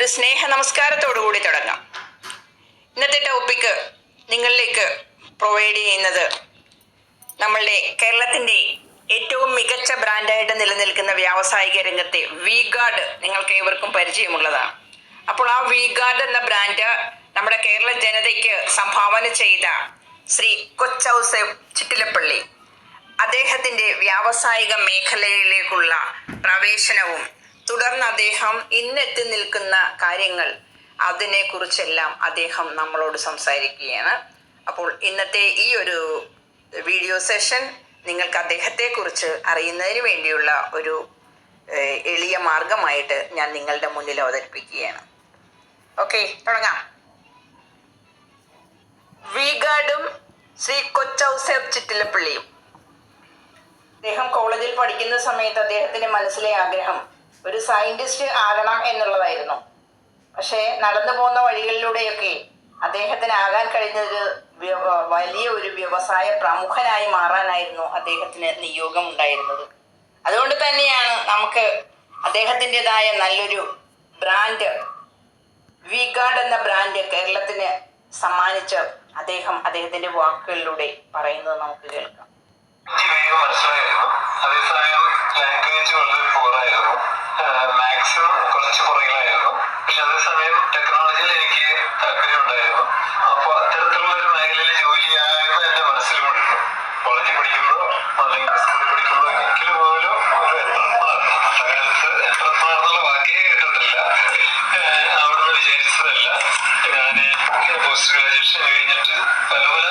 ഒരു സ്നേഹ നമസ്കാരത്തോടു കൂടി തുടങ്ങാം. ഇന്നത്തെ ടോപ്പിക്ക് നിങ്ങളിലേക്ക് പ്രൊവൈഡ് ചെയ്യുന്നത് നമ്മളുടെ കേരളത്തിന്റെ ഏറ്റവും മികച്ച ബ്രാൻഡായിട്ട് നിലനിൽക്കുന്ന വ്യാവസായിക രംഗത്തെ വി ഗാർഡ് നിങ്ങൾക്ക് ഏവർക്കും പരിചയമുള്ളതാണ്. അപ്പോൾ ആ വി ഗാർഡ് എന്ന ബ്രാൻഡ് നമ്മുടെ കേരള ജനതയ്ക്ക് സംഭാവന ചെയ്ത ശ്രീ കൊച്ചൗസേബ് ചിറ്റിലപ്പള്ളി അദ്ദേഹത്തിന്റെ വ്യാവസായിക മേഖലയിലേക്കുള്ള പ്രവേശനവും തുടർന്ന് അദ്ദേഹം ഇന്നെത്തി നിൽക്കുന്ന കാര്യങ്ങൾ അതിനെ കുറിച്ചെല്ലാം അദ്ദേഹം നമ്മളോട് സംസാരിക്കുകയാണ്. അപ്പോൾ ഇന്നത്തെ ഈ ഒരു വീഡിയോ സെഷൻ നിങ്ങൾക്ക് അദ്ദേഹത്തെക്കുറിച്ച് അറിയുന്നതിന് വേണ്ടിയുള്ള ഒരു എളിയ മാർഗമായിട്ട് ഞാൻ നിങ്ങളുടെ മുന്നിൽ അവതരിപ്പിക്കുകയാണ്. ഓക്കെ തുടങ്ങാം. വീഗാഡും ശ്രീ കൊച്ചൗസേബ് ചിറ്റിലപ്പള്ളിയും. അദ്ദേഹം കോളേജിൽ പഠിക്കുന്ന സമയത്ത് അദ്ദേഹത്തിന്റെ മനസ്സിലെ ആഗ്രഹം ഒരു സയന്റിസ്റ്റ് ആകണം എന്നുള്ളതായിരുന്നു. പക്ഷേ നടന്നു പോകുന്ന വഴികളിലൂടെയൊക്കെ അദ്ദേഹത്തിന് ആകാൻ കഴിഞ്ഞത് വലിയ ഒരു വ്യവസായ പ്രമുഖനായി മാറാനായിരുന്നു അദ്ദേഹത്തിന് നിയോഗം ഉണ്ടായിരുന്നത്. അതുകൊണ്ട് തന്നെയാണ് നമുക്ക് അദ്ദേഹത്തിന്റെതായ നല്ലൊരു ബ്രാൻഡ് വി ഗാർഡ് എന്ന ബ്രാൻഡ് കേരളത്തിന് സമ്മാനിച്ച് അദ്ദേഹം അദ്ദേഹത്തിന്റെ വാക്കുകളിലൂടെ പറയുന്നത് നമുക്ക് കേൾക്കാം. കഴിഞ്ഞിട്ട് പല പല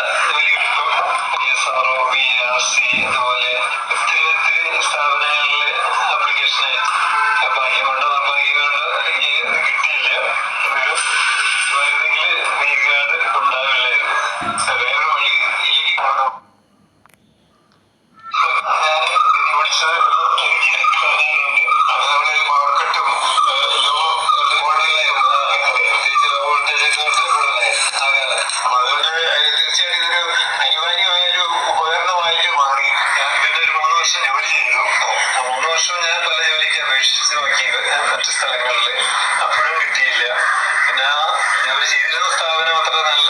ജോലി ചെയ്തിരുന്ന സ്ഥാപനം അത്ര നല്ല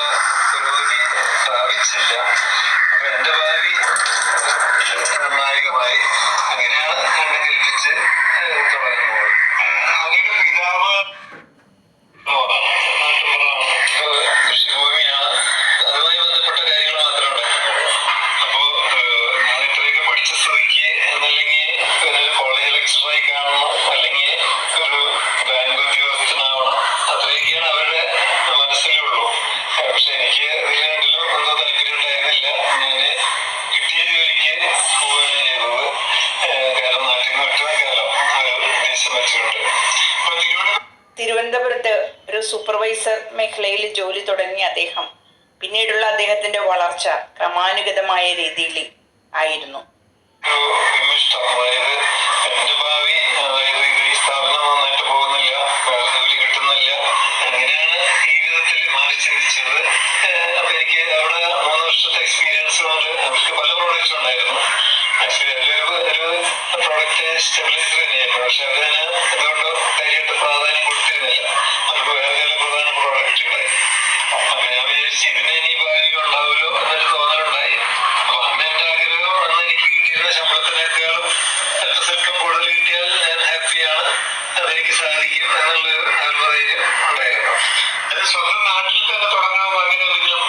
പുരോഗതി പ്രാപിച്ചില്ല. അപ്പൊ എന്റെ ഭാവി നിർണായകമായി അങ്ങനെയാണ് കണ്ണു തിരുവനന്തപുരത്ത് ഒരു സൂപ്പർവൈസർ മേഖലയിൽ ജോലി തുടങ്ങിയ അദ്ദേഹം പിന്നീടുള്ള അദ്ദേഹത്തിന്റെ വളർച്ച ക്രമാനുഗതമായ രീതിയിൽ ആയിരുന്നു. ഒരു വിമിഷ്ടം അതായത് എന്റെ ഭാവി സാധിക്കും എന്നുള്ളൊരു നിർവധൈര്യം ഉണ്ടായിരുന്നു അത് സ്വന്തം നാട്ടിൽ തന്നെ തുടങ്ങാമോ? അങ്ങനെ എന്തെങ്കിലും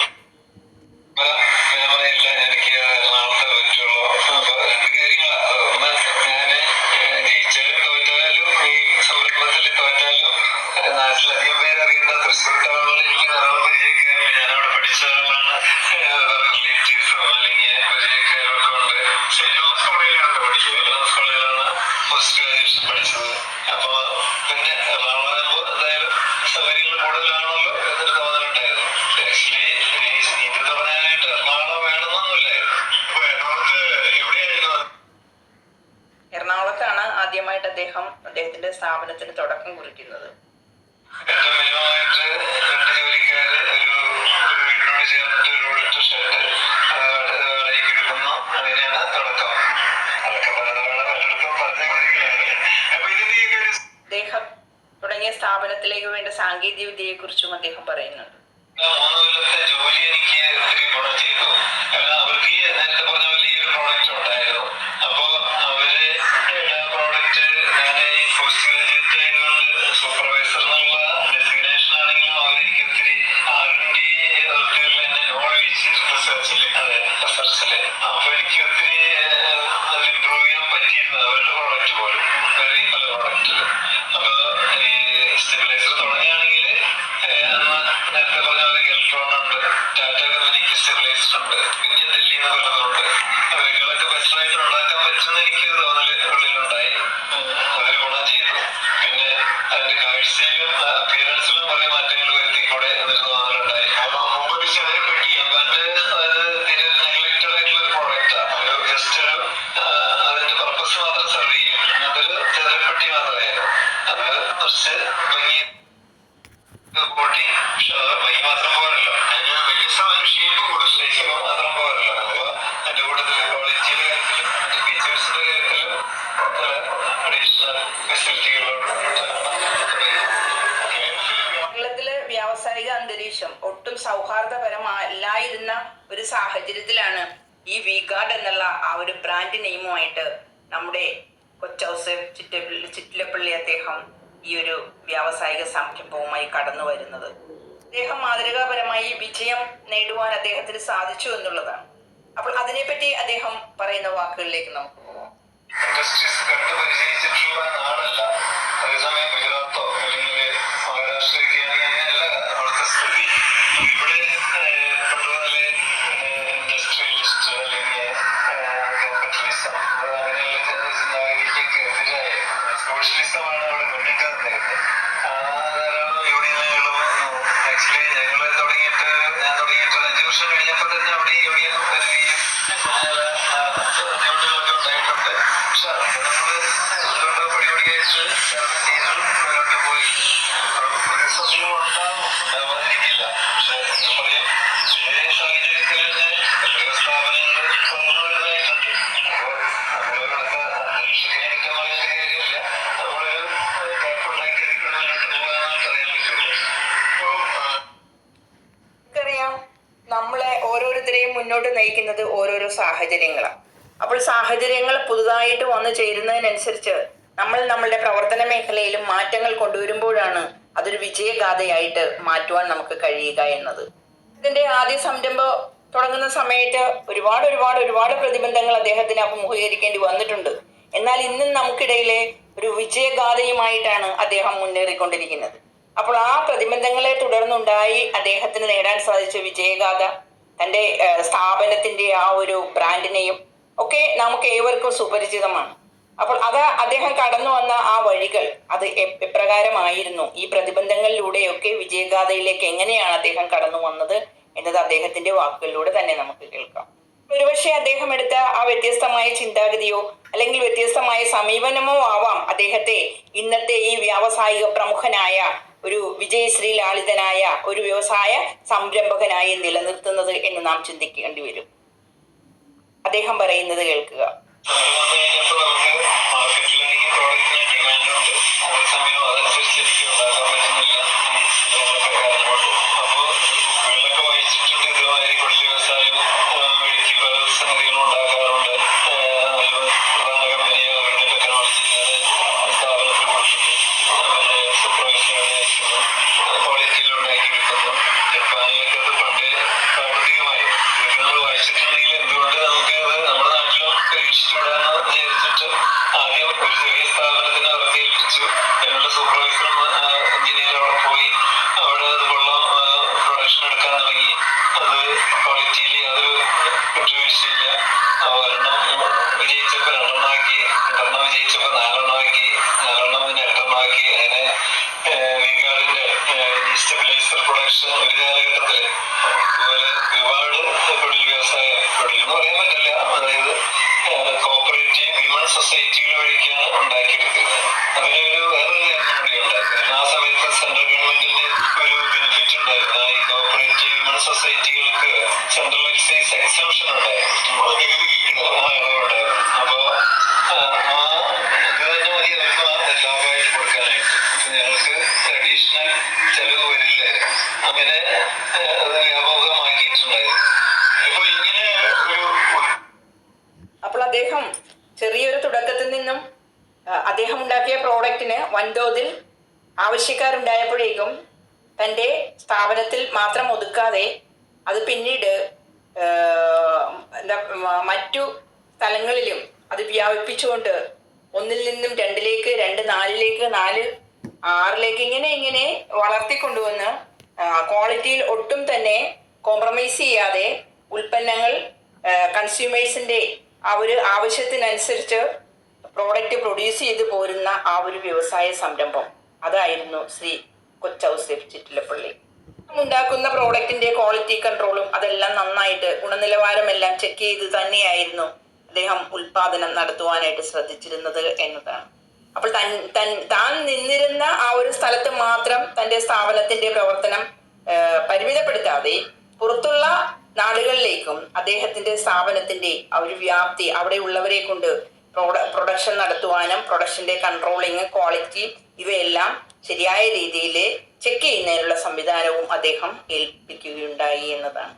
ഇതിന്റെ തുടക്കം കുറിക്കുന്നത് അദ്ദേഹം തുടങ്ങിയ സ്ഥാപനത്തിലേക്ക് വേണ്ട സാങ്കേതിക വിദ്യയെ കുറിച്ചും അദ്ദേഹം പറയുന്നുണ്ട് ജോലി എനിക്ക് ഗുണം ചെയ്തു അവർക്ക് അപ്പൊ ഈ സ്റ്റെബിലൈസർ തുടങ്ങുകയാണെങ്കിൽ നേരത്തെ പറഞ്ഞ പോലെ ഇലക്ട്രോൺ ഉണ്ട് സ്റ്റെബിലൈസർ ഉണ്ട് പിന്നെ ഡൽഹിയിൽ നിന്ന് പലതുണ്ട് അവരുകളൊക്കെ ബെറ്റർ ആയിട്ട് ഉണ്ടാക്കാൻ പറ്റുന്ന എനിക്ക് തോന്നൽ ഉള്ളിലുണ്ടായി കേരളത്തിലെ വ്യാവസായിക അന്തരീക്ഷം ഒട്ടും സൗഹാർദ്ദപരമല്ലായിരുന്ന ഒരു സാഹചര്യത്തിലാണ് ഈ വി ഗാർഡ് എന്നുള്ള ആ ഒരു ബ്രാൻഡ് നെയിമുമായിട്ട് നമ്മുടെ കൊച്ചൗസ് ചിറ്റപ്പള്ളി ചിറ്റിലപ്പള്ളി അദ്ദേഹം ഈ ഒരു വ്യാവസായിക സംരംഭവുമായി കടന്നു വരുന്നത്. അദ്ദേഹം മാതൃകാപരമായി വിജയം നേടുവാൻ അദ്ദേഹത്തിന് സാധിച്ചു എന്നുള്ളതാണ്. അപ്പോൾ അതിനെപ്പറ്റി അദ്ദേഹം പറയുന്ന വാക്കുകളിലേക്ക് നമുക്ക് ഇൻഡസ്ട്രീസ് കണ്ട് പരിചയിച്ചിട്ടുള്ള നാടല്ല അതേസമയം നമ്മളെ ഓരോരുത്തരെയും മുന്നോട്ട് നയിക്കുന്നത് ഓരോരോ സാഹചര്യങ്ങളാണ്. അപ്പോൾ സാഹചര്യങ്ങൾ പുതുതായിട്ട് വന്നു ചേരുന്നതിനനുസരിച്ച് നമ്മൾ നമ്മളുടെ പ്രവർത്തന മേഖലയിലും മാറ്റങ്ങൾ കൊണ്ടുവരുമ്പോഴാണ് അതൊരു വിജയഗാഥയായിട്ട് മാറ്റുവാൻ നമുക്ക് കഴിയുക എന്നത്. ഇതിന്റെ ആദ്യ സംരംഭം തുടങ്ങുന്ന സമയത്ത് ഒരുപാട് ഒരുപാട് ഒരുപാട് പ്രതിബന്ധങ്ങൾ അദ്ദേഹത്തിന് അഭിമുഖീകരിക്കേണ്ടി വന്നിട്ടുണ്ട്. എന്നാൽ ഇന്നും നമുക്കിടയിലെ ഒരു വിജയഗാഥയുമായിട്ടാണ് അദ്ദേഹം മുന്നേറിക്കൊണ്ടിരിക്കുന്നത്. അപ്പോൾ ആ പ്രതിബന്ധങ്ങളെ തുടർന്നുണ്ടായി അദ്ദേഹത്തിന് നേടാൻ സാധിച്ച വിജയഗാഥ തന്റെ സ്ഥാപനത്തിന്റെ ആ ഒരു ബ്രാൻഡിനെയും ഒക്കെ നമുക്ക് ഏവർക്കും സുപരിചിതമാണ്. അപ്പോൾ അത് അദ്ദേഹം കടന്നു വന്ന ആ വഴികൾ അത് എപ്രകാരമായിരുന്നു? ഈ പ്രതിബന്ധങ്ങളിലൂടെയൊക്കെ വിജയഗാഥയിലേക്ക് എങ്ങനെയാണ് അദ്ദേഹം കടന്നു വന്നത് എന്നത് അദ്ദേഹത്തിന്റെ വാക്കുകളിലൂടെ തന്നെ നമുക്ക് കേൾക്കാം. ഒരുപക്ഷെ അദ്ദേഹം എടുത്ത ആ വ്യത്യസ്തമായ ചിന്താഗതിയോ അല്ലെങ്കിൽ വ്യത്യസ്തമായ സമീപനമോ ആവാം അദ്ദേഹത്തെ ഇന്നത്തെ ഈ വ്യാവസായിക പ്രമുഖനായ ഒരു വിജയശ്രീ ലാളിതനായ ഒരു വ്യവസായ സംരംഭകനായി നിലനിർത്തുന്നത് എന്ന് നാം ചിന്തിക്കേണ്ടി വരും. അദ്ദേഹം പറയുന്നത് കേൾക്കുക. മാർക്കറ്റിലാണെങ്കിൽ പ്രോഡക്റ്റിന് ഡിമാൻഡുണ്ട് അതനുസരിച്ച് എനിക്ക് ഉണ്ടാക്കാൻ പറ്റുന്നില്ല പരീക്ഷിച്ചുവിടാന്ന് വിചാരിച്ചിട്ട് ആദ്യം ഒരു ചെറിയ ഈ സ്റ്റെബിലൈസർ പ്രൊഡക്ഷൻ ഒരു കാലഘട്ടത്തിൽ അതുപോലെ ഒരുപാട് കുടിൽ വ്യവസായ കുടിൽ എന്ന് പറയാൻ പറ്റില്ല. അതായത് കോപ്പറേറ്റീവ് വിമൺ സൊസൈറ്റികൾ വഴിക്കാണ് ഉണ്ടാക്കിയെടുക്കുന്നത്. അതിനൊരു വേറൊരു കാരണം സമയത്ത് സെൻട്രൽ ഗവൺമെന്റിന്റെ ഒരു ബെനിഫിറ്റ് ഉണ്ടായിരുന്നു. ഈ കോപ്പറേറ്റീവ് വിമൺ സൊസൈറ്റികൾക്ക് സെൻട്രൽ എക്സൈസ് എക്സംഷൻ ഉണ്ടായിരുന്നു. ആ ആവശ്യക്കാരുണ്ടായപ്പോഴേക്കും തന്റെ സ്ഥാപനത്തിൽ മാത്രം ഒതുക്കാതെ അത് പിന്നീട് എന്താ മറ്റു സ്ഥലങ്ങളിലും അത് വ്യാപിപ്പിച്ചുകൊണ്ട് ഒന്നിൽ നിന്നും രണ്ടിലേക്ക് രണ്ട് നാലിലേക്ക് നാല് ആറിലേക്ക് ഇങ്ങനെ ഇങ്ങനെ വളർത്തിക്കൊണ്ടുവന്ന് ക്വാളിറ്റിയിൽ ഒട്ടും തന്നെ കോംപ്രമൈസ് ചെയ്യാതെ ഉൽപ്പന്നങ്ങൾ കൺസ്യൂമേഴ്സിന്റെ ആ ഒരു ആവശ്യത്തിനനുസരിച്ച് പ്രോഡക്റ്റ് പ്രൊഡ്യൂസ് ചെയ്തു പോരുന്ന ആ ഒരു വ്യവസായ സംരംഭം. അതായിരുന്നു ശ്രീ കൊച്ചൗസേഫ് ചിറ്റിലപ്പള്ളി ഉണ്ടാക്കുന്ന പ്രോഡക്റ്റിന്റെ ക്വാളിറ്റി കൺട്രോളും അതെല്ലാം നന്നായിട്ട് ഗുണനിലവാരം എല്ലാം ചെക്ക് ചെയ്ത് തന്നെയായിരുന്നു അദ്ദേഹം ഉൽപാദനം നടത്തുവാനായിട്ട് ശ്രദ്ധിച്ചിരുന്നത് എന്നതാണ്. അപ്പോൾ തൻ തൻ താൻ നിന്നിരുന്ന ആ ഒരു സ്ഥലത്ത് മാത്രം തന്റെ സ്ഥാപനത്തിന്റെ പ്രവർത്തനം പരിമിതപ്പെടുത്താതെ പുറത്തുള്ള നാടുകളിലേക്കും അദ്ദേഹത്തിന്റെ സ്ഥാപനത്തിന്റെ ആ ഒരു വ്യാപ്തി അവിടെ ഉള്ളവരെ കൊണ്ട് പ്രൊഡക്ഷൻ നടത്തുവാനും പ്രൊഡക്ഷന്റെ കൺട്രോളിങ് ക്വാളിറ്റി ഇവയെല്ലാം ശരിയായ രീതിയിൽ ചെക്ക് ചെയ്യുന്നതിനുള്ള സംവിധാനവും അദ്ദേഹം ഏൽപ്പിക്കുകയുണ്ടായി എന്നതാണ്.